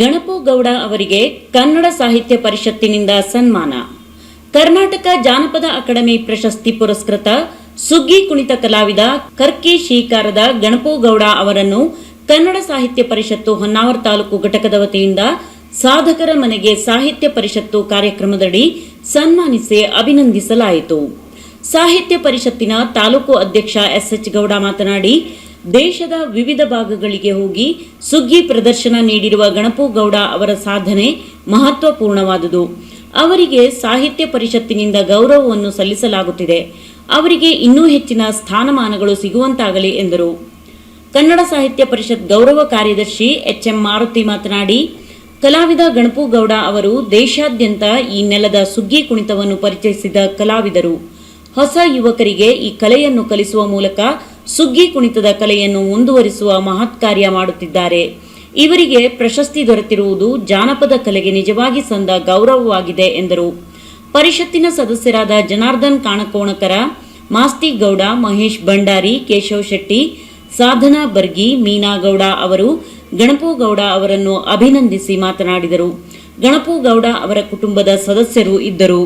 ಗಣಪು ಗೌಡ ಅವರಿಗೆ ಕನ್ನಡ ಸಾಹಿತ್ಯ ಪರಿಷತ್ತಿನಿಂದ ಸನ್ಮಾನ. ಕರ್ನಾಟಕ ಜಾನಪದ ಅಕಾಡೆಮಿ ಪ್ರಶಸ್ತಿ ಪುರಸ್ಕೃತ ಸುಗ್ಗಿ ಕುಣಿತ ಕಲಾವಿದ ಕರ್ಕಿ ಶ್ರೀಕಾರದ ಗಣಪು ಗೌಡ ಅವರನ್ನು ಕನ್ನಡ ಸಾಹಿತ್ಯ ಪರಿಷತ್ತು ಹೊನ್ನಾವರ ತಾಲೂಕು ಘಟಕದ ವತಿಯಿಂದ ಸಾಧಕರ ಮನೆಗೆ ಸಾಹಿತ್ಯ ಪರಿಷತ್ತು ಕಾರ್ಯಕ್ರಮದಡಿ ಸನ್ಮಾನಿಸಿ ಅಭಿನಂದಿಸಲಾಯಿತು. ಸಾಹಿತ್ಯ ಪರಿಷತ್ತಿನ ತಾಲೂಕು ಅಧ್ಯಕ್ಷ ಎಸ್ಎಚ್ ಗೌಡ ಮಾತನಾಡಿ ದೇಶದ ವಿವಿಧ ಭಾಗಗಳಿಗೆ ಹೋಗಿ ಸುಗ್ಗಿ ಪ್ರದರ್ಶನ ನೀಡಿರುವ ಗಣಪು ಗೌಡ ಅವರ ಸಾಧನೆ ಮಹತ್ವಪೂರ್ಣವಾದುದು. ಅವರಿಗೆ ಸಾಹಿತ್ಯ ಪರಿಷತ್ತಿನಿಂದ ಗೌರವವನ್ನು ಸಲ್ಲಿಸಲಾಗುತ್ತಿದೆ. ಅವರಿಗೆ ಇನ್ನೂ ಹೆಚ್ಚಿನ ಸ್ಥಾನಮಾನಗಳು ಸಿಗುವಂತಾಗಲಿ ಎಂದರು. ಕನ್ನಡ ಸಾಹಿತ್ಯ ಪರಿಷತ್ ಗೌರವ ಕಾರ್ಯದರ್ಶಿ ಎಚ್ ಎಂ ಮಾರುತಿ ಮಾತನಾಡಿ, ಕಲಾವಿದ ಗಣಪು ಗೌಡ ಅವರು ದೇಶಾದ್ಯಂತ ಈ ನೆಲದ ಸುಗ್ಗಿ ಕುಣಿತವನ್ನು ಪರಿಚಯಿಸಿದ ಕಲಾವಿದರು. ಹೊಸ ಯುವಕರಿಗೆ ಈ ಕಲೆಯನ್ನು ಕಲಿಸುವ ಮೂಲಕ ಸುಗ್ಗಿ ಕುಣಿತದ ಕಲೆಯನ್ನು ಮುಂದುವರಿಸುವ ಮಹತ್ ಕಾರ್ಯ ಮಾಡುತ್ತಿದ್ದಾರೆ. ಇವರಿಗೆ ಪ್ರಶಸ್ತಿ ದೊರೆತಿರುವುದು ಜಾನಪದ ಕಲೆಗೆ ನಿಜವಾಗಿ ಸಂದ ಗೌರವವಾಗಿದೆ, ಎಂದರು. ಪರಿಷತ್ತಿನ ಸದಸ್ಯರಾದ ಜನಾರ್ದನ್ ಕಾಣಕೋಣಕರ, ಮಾಸ್ತಿ ಗೌಡ, ಮಹೇಶ್ ಭಂಡಾರಿ, ಕೇಶವ್ ಶೆಟ್ಟಿ, ಸಾಧನಾ ಬರ್ಗಿ, ಮೀನಾ ಗೌಡ ಅವರು, ಗಣಪು ಗೌಡ ಅವರನ್ನು ಅಭಿನಂದಿಸಿ ಮಾತನಾಡಿದರು. ಗಣಪು ಗೌಡ ಅವರ ಕುಟುಂಬದ ಸದಸ್ಯರು ಇದ್ದರು.